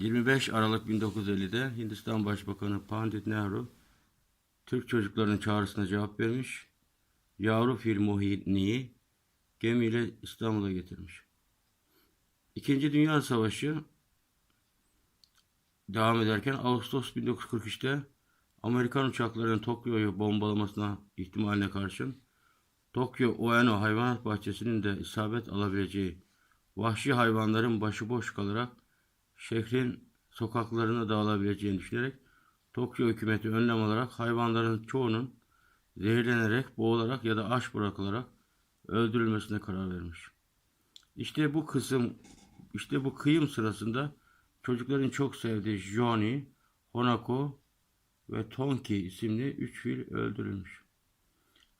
25 Aralık 1950'de Hindistan Başbakanı Pandit Nehru Türk çocuklarının çağrısına cevap vermiş. Yavru fil Mohini'yi gemiyle İstanbul'a getirmiş. İkinci Dünya Savaşı devam ederken Ağustos 1943'te Amerikan uçaklarının Tokyo'yu bombalamasına ihtimaline karşın Tokyo Ueno Hayvanat Bahçesi'nin de isabet alabileceği vahşi hayvanların başıboş kalarak şehrin sokaklarına dağılabileceğini düşünerek Tokyo hükümeti önlem alarak hayvanların çoğunun zehirlenerek, boğularak ya da aç bırakılarak öldürülmesine karar vermiş. İşte bu kısım, işte bu kıyım sırasında çocukların çok sevdiği Johnny, Honako ve Tonki isimli üç fil öldürülmüş.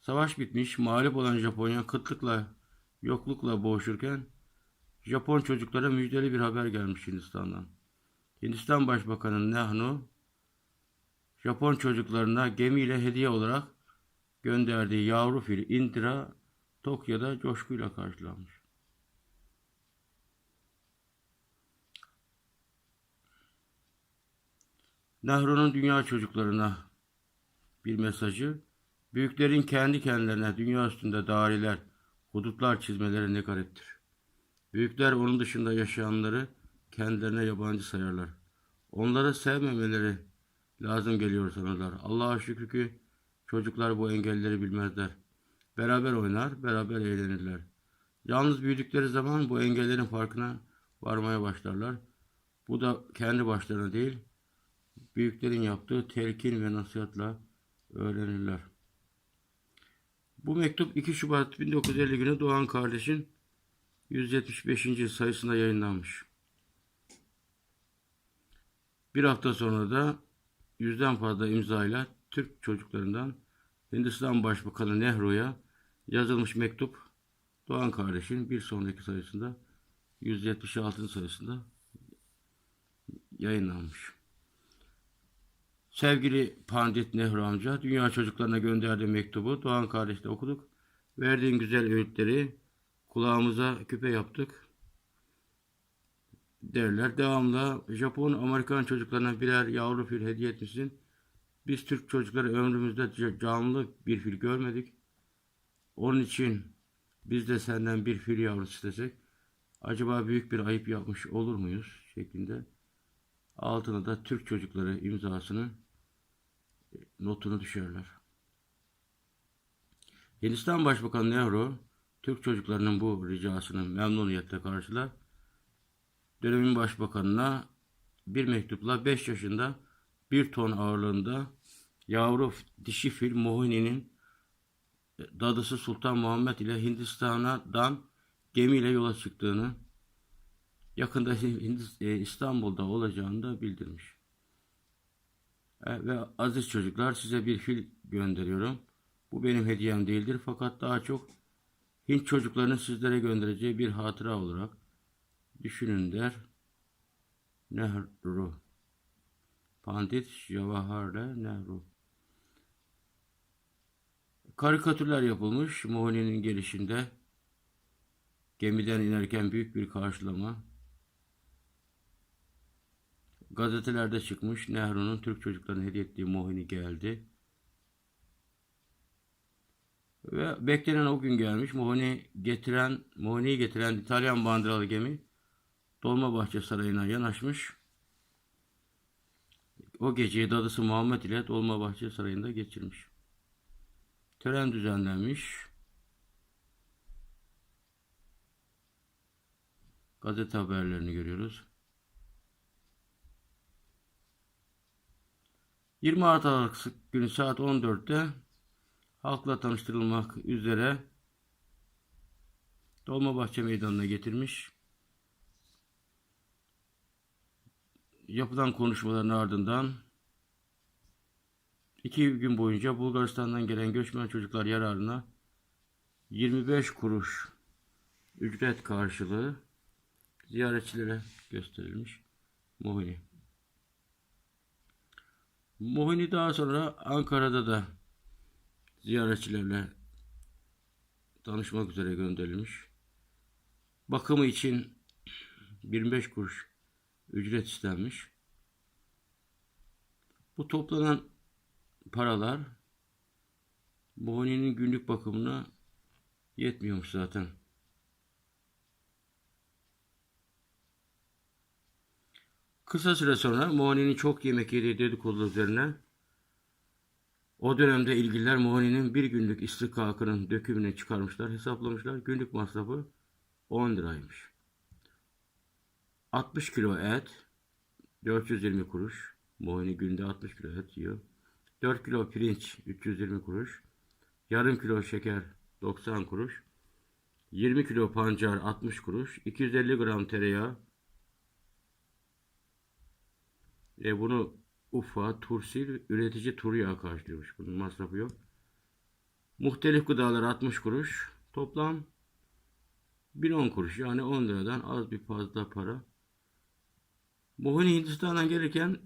Savaş bitmiş, mağlup olan Japonya kıtlıkla, yoklukla boğuşurken Japon çocuklara müjdeli bir haber gelmiş Hindistan'dan. Hindistan Başbakanı Nehru, Japon çocuklarına gemiyle hediye olarak gönderdiği yavru fil Indira Tokyo'da coşkuyla karşılanmış. Nehru'nun dünya çocuklarına bir mesajı, büyüklerin kendi kendilerine dünya üstünde daireler, hudutlar çizmeleri ne gariptir. Büyükler onun dışında yaşayanları kendilerine yabancı sayarlar. Onları sevmemeleri lazım geliyor sanırlar. Allah'a şükür ki çocuklar bu engelleri bilmezler. Beraber oynar, beraber eğlenirler. Yalnız büyüdükleri zaman bu engellerin farkına varmaya başlarlar. Bu da kendi başlarına değil, büyüklerin yaptığı telkin ve nasihatla öğrenirler. Bu mektup 2 Şubat 1950 günü Doğan kardeşin 175. sayısında yayınlanmış. Bir hafta sonra da yüzden fazla imzayla Türk çocuklarından Hindistan Başbakanı Nehru'ya yazılmış mektup Doğan kardeşin bir sonraki sayısında 176. sayısında yayınlanmış. Sevgili Pandit Nehru amca, dünya çocuklarına gönderdiği mektubu Doğan kardeşle okuduk. Verdiğin güzel öğütleri kulağımıza küpe yaptık derler. Devamlı Japon, Amerikan çocuklarına birer yavru fil hediye etmişsin. Biz Türk çocukları ömrümüzde canlı bir fil görmedik. Onun için biz de senden bir fil yavrusu istesek acaba büyük bir ayıp yapmış olur muyuz şeklinde altına da Türk çocukları imzasını notunu düşerler. Hindistan Başbakanı Nehru Türk çocuklarının bu ricasını memnuniyetle karşılar. Dönemin başbakanına bir mektupla 5 yaşında bir ton ağırlığında yavru dişi fil Mohini'nin dadısı Sultan Muhammed ile Hindistan'dan gemiyle yola çıktığını yakında İstanbul'da olacağını da bildirmiş. E, ve aziz çocuklar size bir fil gönderiyorum. Bu benim hediyem değildir fakat daha çok Hint çocuklarının sizlere göndereceği bir hatıra olarak düşünün der Nehru. Pandit Jawaharlal Nehru. Karikatürler yapılmış Mohini'nin gelişinde. Gemiden inerken büyük bir karşılama. Gazetelerde çıkmış Nehru'nun Türk çocuklarına hediye ettiği Mohini geldi. Ve beklenen o gün gelmiş. Mohini getiren, Mohini'yi getiren İtalyan bandıralı gemi Dolmabahçe Sarayı'na yanaşmış. O geceyi dadısı Muhammed ile Dolmabahçe Sarayı'nda geçirmiş. Tören düzenlenmiş. Gazete haberlerini görüyoruz. 20 Aralık günü saat 14'te halkla tanıştırılmak üzere Dolmabahçe Meydanı'na getirmiş. Yapılan konuşmaların ardından iki gün boyunca Bulgaristan'dan gelen göçmen çocuklar yararına 25 kuruş ücret karşılığı ziyaretçilere gösterilmiş Mohini. Mohini daha sonra Ankara'da da ziyaretçilerle tanışmak üzere gönderilmiş. Bakımı için 25 kuruş ücret istenmiş. Bu toplanan paralar Mohoni'nin günlük bakımına yetmiyormuş zaten. Kısa süre sonra Mohoni'nin çok yemek yediği dedikodu üzerine o dönemde ilgililer Mohoni'nin bir günlük istikakının dökümünü çıkarmışlar, hesaplamışlar. Günlük masrafı 10 liraymış. 60 kilo et, 420 kuruş. Mohini günde 60 kilo et yiyor. 4 kilo pirinç, 320 kuruş. Yarım kilo şeker, 90 kuruş. 20 kilo pancar, 60 kuruş. 250 gram tereyağı. E bunu Ufa, Tursil, üretici tur yağı karşılıyormuş. Bunun masrafı yok. Muhtelif gıdalar 60 kuruş. Toplam 1.10 kuruş yani 10 liradan az bir fazla para. Mohini Hindistan'dan gelirken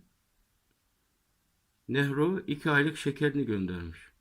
Nehru 2 aylık şekerini göndermiş.